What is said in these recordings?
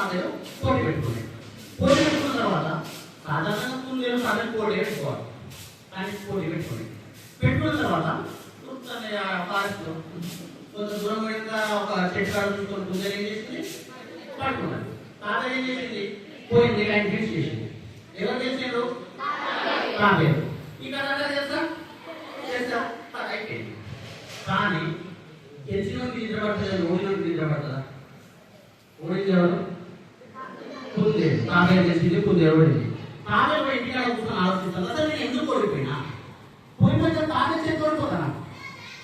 కాదు కోడి పెట్టుకున్నాడు కోడి పెట్టుకున్న తర్వాత సాధారణంగా కుందేలు సాధారణ కోడి పెట్టుకోవాలి కానీ కోడి పెట్టుకున్నాడు పెట్టుకున్న తర్వాత పార్కులో కొంత దూరం పోయిన ఒక చెట్టు కాడుకుని కుందేలు ఏం చేసింది పట్టుకున్నాడు తాత ఏం చేసింది పోయింది ఆయన ఫిక్స్ చేసింది ఎవరు చేసాడు కాలేదు ఈ కథ చేస్తా చేస్తా అయిపోయింది కానీ గెలిచిన నిద్రపడుతుందా ఓడిన నిద్రపడుతుందా ఓడింది ఎవరు తాబేలు గెలిచింది కుందేలు ఓడింది తాబేలు పోయి ఇంటికాడ కూర్చొని ఆలోచిస్తాను. అసలు నేను ఎందుకు ఓడిపోయినా పోయిన తాబేలు చేతి ఓడిపోతానా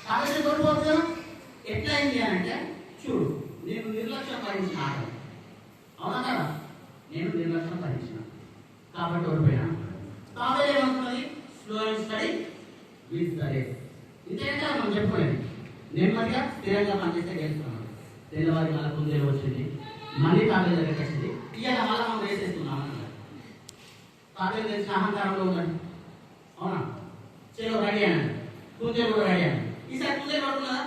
తాబేలు చేతి ఓడిపోతుంది కదా ఎట్లా అయింది అని అంటే చూడు నేను నిర్లక్ష్యం వహించిన ఆట అవునా కదా? నేను నిర్లక్ష్యం వహించిన కాబట్టి ఓడిపోయినా? తాబేలు ఏమవుతున్నది slow and steady with the race ఇంతేంటే మనం చెప్పుకోలేదు. నెమ్మదిగా స్థిరంగా పనిచేస్తే గెలుస్తున్నాం తెల్లవారి మళ్ళీ కుందేలు వచ్చింది. మళ్ళీ తాబేలు జరిగేసింది ఇవాళ మళ్ళీ మనం వేసేస్తున్నాం అన్నమాట తెలిసిన అహంకారంలో ఉందండి అవునా? చెలో రెడీ అన్నాడు కుందేలు కూడా రెడీ అన్నాడు ఈసారి కుందేలు పడుతున్నదా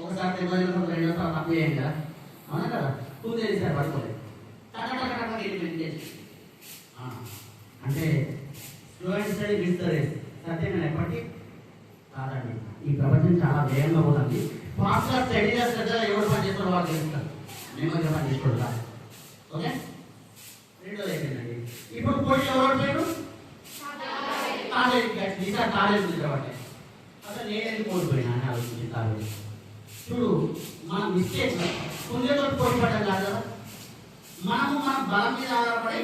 ఒకసారి తెల్లవారి రెండోసారి తప్పు చేయండి కదా అవునా కదా? కుందేలు ఈసారి పడుకోలేదు. అంటే స్లో అండ్ స్టడీ మిస్తారు సత్యమైన ఎప్పటికీ కాదండి. ఈ ప్రపంచం చాలా వేగంగా పోతుంది. ఫాస్ట్గా స్టడీ చేస్తే ఎవరు పని చేస్తారో వాళ్ళు తెలుస్తారు నెమ్మదిగా పని చేసుకోవడం ఓకే? రెండోది అయిపోయిందండి ఇప్పుడు పోటీ ఎవరు పేరు? కాలేజ్ ఈసారి కాలేజ్ కాబట్టి అసలు నేనేది కోల్పోయినా అని ఆలోచించి కాలేజ్ చూడు మన మిస్టేక్ కుందేతో పోటీ పడ్డం కాదు కదా. మనము మన బలం మీద ఆధారపడి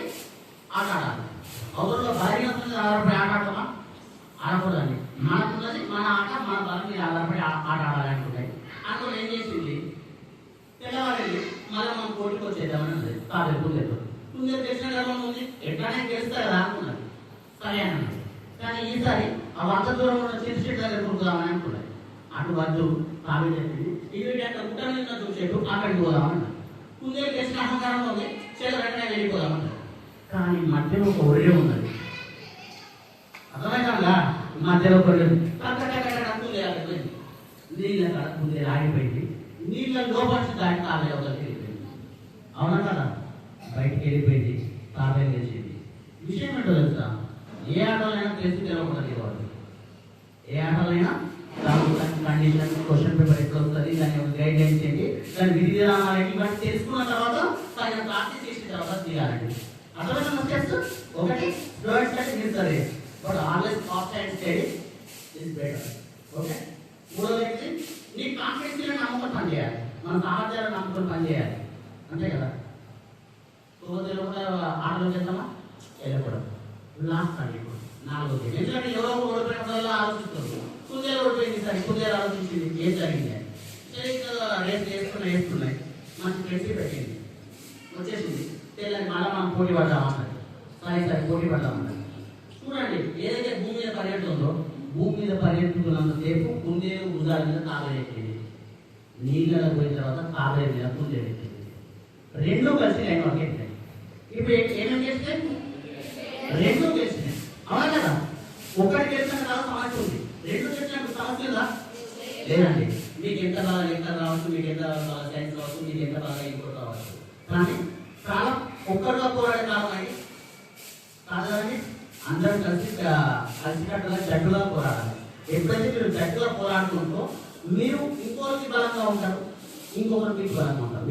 ఆట ఆడాలి. అవతల బలహీనత మీద ఆధారపడి ఆట ఆడతామా? ఆడకూడదండి. మనకున్నది మన ఆట మన బలం మీద ఆధారపడి ఆట ఆడాలి అనుకుంటాయి అందులో ఏం చేసి తెల్లవారింది మళ్ళీ మనం పోటీకి వచ్చేద్దామని ఉంది కాదు కుందేతో కుందేలు తెలిసిన గర్వం ఉంది. ఎట్లానే చేస్తా కదా అనుకున్నది సరే అన్నది కానీ ఈసారి ఆ వంద దూరం ఉన్న చిన్న చెట్టు దగ్గర కొడుకుదామని అనుకున్నది అటు వద్దు కావి చెప్పింది ఇది అక్కడ గుట్ట మీద చూసేట్టు అక్కడికి పోదామన్నది ముందే చేసిన అహంకారం ఉంది చేత వెంటనే వెళ్ళిపోదామన్నది కానీ మధ్యలో ఒక ఒరే ఉన్నది. అర్థమైందా? మధ్యలో ఒక ఒరే ఉంది. టక్ ఆగిపోయింది. నీళ్ళ కాడ కుందేలు ఆగిపోయింది. నీళ్ళ లోపలికి దాటి తాబేలు ఏ ఆటలైనా దాని కండిషన్ క్వశ్చన్ పేపర్ ఎట్లా వస్తుంది దాని యొక్క గైడ్ లైన్స్ ఏంటి దాని విధి విధానాలు ఏంటి ఇవన్నీ తెలుసుకున్న తర్వాత దాని ప్రాక్టీస్ చేసిన తర్వాత తీయాలండి. అర్థమైన వచ్చేస్తూ ఒకటి స్టూడెంట్స్ అంటే సరే but online cost and study is better okay మూడోది ఏంటి? నీ కాన్ఫిడెన్స్ మీద పని చేయాలి మన సామర్థ్యాలను నమ్మకం పనిచేయాలి. అంతే కదా? యువతలో కూడా ఆటలు చేద్దామా? వెళ్ళకూడదు లాస్ట్ అండి ఇప్పుడు. నాలుగోది ఎందుకంటే ఎవరో ఒకరు ఓడిపోయిన ఆలోచిస్తారు. కుందేలు ఓడిపోయింది సార్? కుందేలు ఆలోచించింది ఏం జరిగింది? అని. సరే రేపు వేసుకున్నాయి వేసుకున్నాయి మంచి ఫ్రెండ్షిప్ పెట్టింది. వచ్చేసింది. తెల్లని మళ్ళీ మనం పోటీ పడ్డామన్నది సారీ సారీ పోటీ పడ్డామన్నది చూడండి ఏదైతే భూమి మీద పర్యటనలో భూమి మీద పర్యటిస్తున్నంత కుందేలు భుజాల మీద తాబేలు ఎక్కింది. నీళ్ళలో పోయిన తర్వాత తాబేలు మీద కుందేలు ఎక్కింది. రెండు కలిసి లైన్ వరకు ఇప్పుడు ఏమేమి చేస్తే రెండు కలిసి అవునా కదా ఒకటి గెలిచిన తర్వాత సమస్య ఉంది. రెండు గెలిచినప్పుడు సమస్య ఉందా? లేదండి. మీకు ఎంత బాగా ఎంత రావచ్చు మీకు ఎంత బాగా సైన్స్ రావచ్చు మీకు ఎంత బాగా ఇంకోటి రావచ్చు. కానీ కాలం ఒక్కరిగా పోరాడే కాలం అండి కాదండి అందరం కలిసి కలిసికట్టుగా జట్టుగా పోరాడాలి. ఎప్పుడైతే మీరు జట్టుగా పోరాడుతుంటో మీరు ఇంకోరికి బలంగా ఉంటారు ఇంకొకరికి బలంగా ఉంటారు.